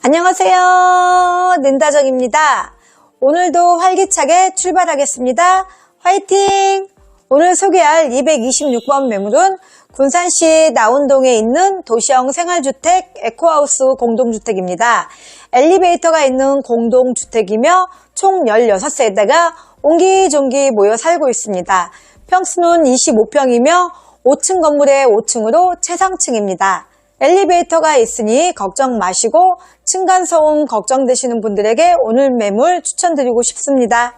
안녕하세요. 닌다정입니다. 오늘도 활기차게 출발하겠습니다. 화이팅! 오늘 소개할 226번 매물은 군산시 나운동에 있는 도시형 생활주택 에코하우스 공동주택입니다. 엘리베이터가 있는 공동주택이며 총 16세대가 옹기종기 모여 살고 있습니다. 평수는 25평이며 5층 건물의 5층으로 최상층입니다. 엘리베이터가 있으니 걱정 마시고 층간소음 걱정되시는 분들에게 오늘 매물 추천드리고 싶습니다.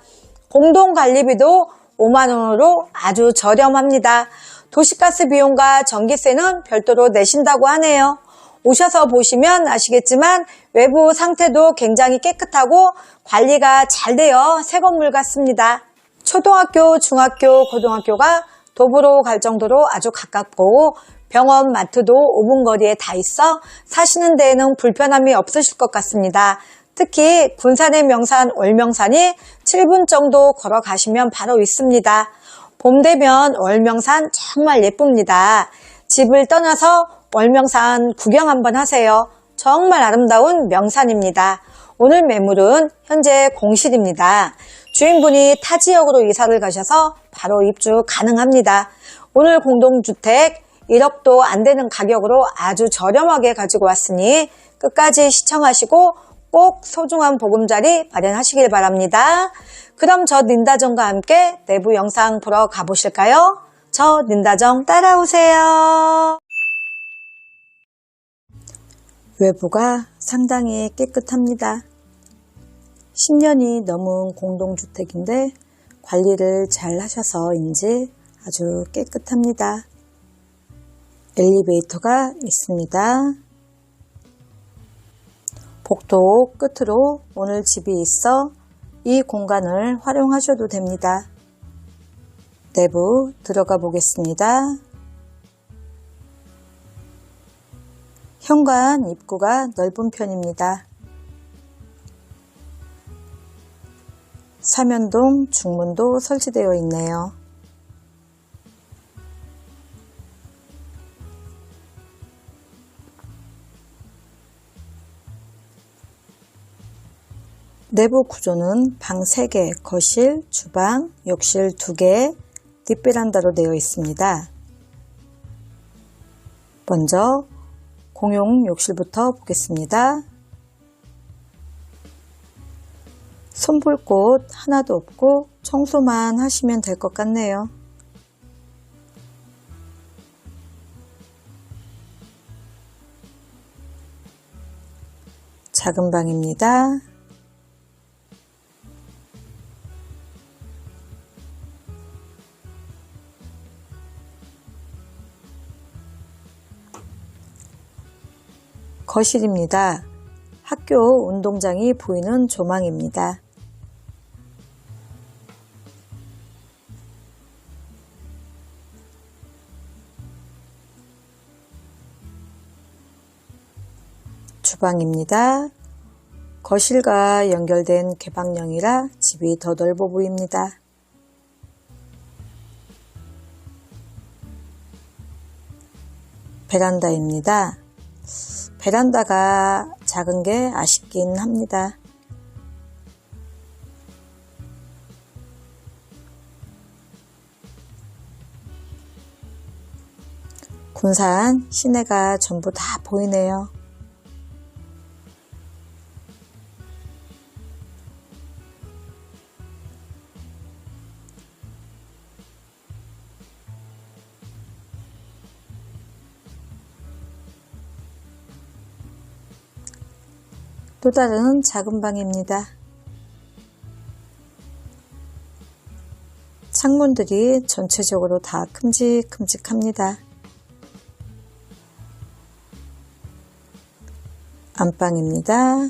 공동관리비도 5만원으로 아주 저렴합니다. 도시가스 비용과 전기세는 별도로 내신다고 하네요. 오셔서 보시면 아시겠지만 외부 상태도 굉장히 깨끗하고 관리가 잘 되어 새 건물 같습니다. 초등학교, 중학교, 고등학교가 도보로 갈 정도로 아주 가깝고 병원, 마트도 5분 거리에 다 있어 사시는 데에는 불편함이 없으실 것 같습니다. 특히 군산의 명산 월명산이 7분 정도 걸어가시면 바로 있습니다. 봄 되면 월명산 정말 예쁩니다. 집을 떠나서 월명산 구경 한번 하세요. 정말 아름다운 명산입니다. 오늘 매물은 현재 공실입니다. 주인분이 타 지역으로 이사를 가셔서 바로 입주 가능합니다. 오늘 공동주택 1억도 안 되는 가격으로 아주 저렴하게 가지고 왔으니 끝까지 시청하시고 꼭 소중한 보금자리 마련하시길 바랍니다. 그럼 저 닌다정과 함께 내부 영상 보러 가보실까요? 저 닌다정 따라오세요. 외부가 상당히 깨끗합니다. 10년이 넘은 공동주택인데 관리를 잘 하셔서인지 아주 깨끗합니다. 엘리베이터가 있습니다. 복도 끝으로 오늘 집이 있어 이 공간을 활용하셔도 됩니다. 내부 들어가 보겠습니다. 현관 입구가 넓은 편입니다. 사면동 중문도 설치되어 있네요. 내부 구조는 방 3개, 거실, 주방, 욕실 2개, 뒷베란다로 되어 있습니다. 먼저 공용 욕실부터 보겠습니다. 손볼 곳 하나도 없고 청소만 하시면 될 것 같네요. 작은 방입니다. 거실입니다. 학교 운동장이 보이는 조망입니다. 주방입니다. 거실과 연결된 개방형이라 집이 더 넓어 보입니다. 베란다입니다. 베란다가 작은 게 아쉽긴 합니다. 군산 시내가 전부 다 보이네요. 또 다른 작은 방입니다. 창문들이 전체적으로 다 큼직큼직합니다. 안방입니다.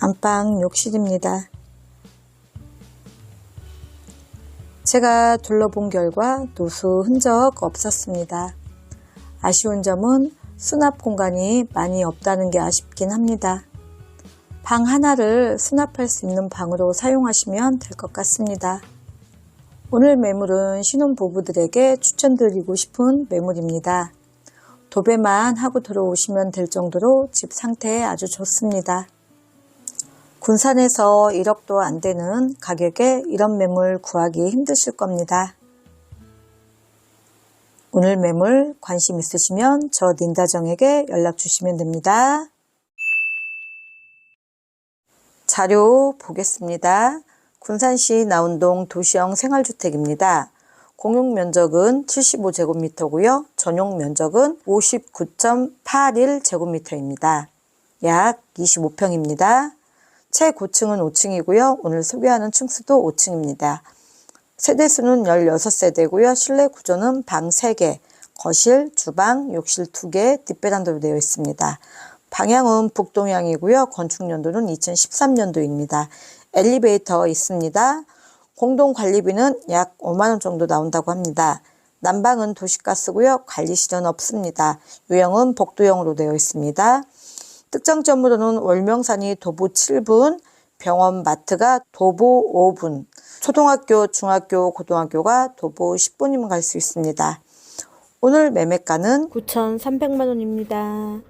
안방 욕실입니다. 제가 둘러본 결과 누수 흔적 없었습니다. 아쉬운 점은 수납 공간이 많이 없다는 게 아쉽긴 합니다. 방 하나를 수납할 수 있는 방으로 사용하시면 될 것 같습니다. 오늘 매물은 신혼부부들에게 추천드리고 싶은 매물입니다. 도배만 하고 들어오시면 될 정도로 집 상태 아주 좋습니다. 군산에서 1억도 안 되는 가격에 이런 매물 구하기 힘드실 겁니다. 오늘 매물 관심 있으시면 저 닌다정에게 연락 주시면 됩니다. 자료 보겠습니다. 군산시 나운동 도시형 생활주택입니다. 공용 면적은 75제곱미터고요. 전용 면적은 59.81제곱미터입니다. 약 25평입니다. 최고층은 5층이고요. 오늘 소개하는 층수도 5층입니다. 세대수는 16세대고요. 실내 구조는 방 3개, 거실, 주방, 욕실 2개, 뒷베란다로 되어 있습니다. 방향은 북동향이고요. 건축 연도는 2013년도입니다. 엘리베이터 있습니다. 공동 관리비는 약 5만 원 정도 나온다고 합니다. 난방은 도시가스고요. 관리 시전 없습니다. 유형은 복도형으로 되어 있습니다. 특장점으로는 월명산이 도보 7분, 병원 마트가 도보 5분, 초등학교, 중학교, 고등학교가 도보 10분이면 갈 수 있습니다. 오늘 매매가는 9,300만 원입니다.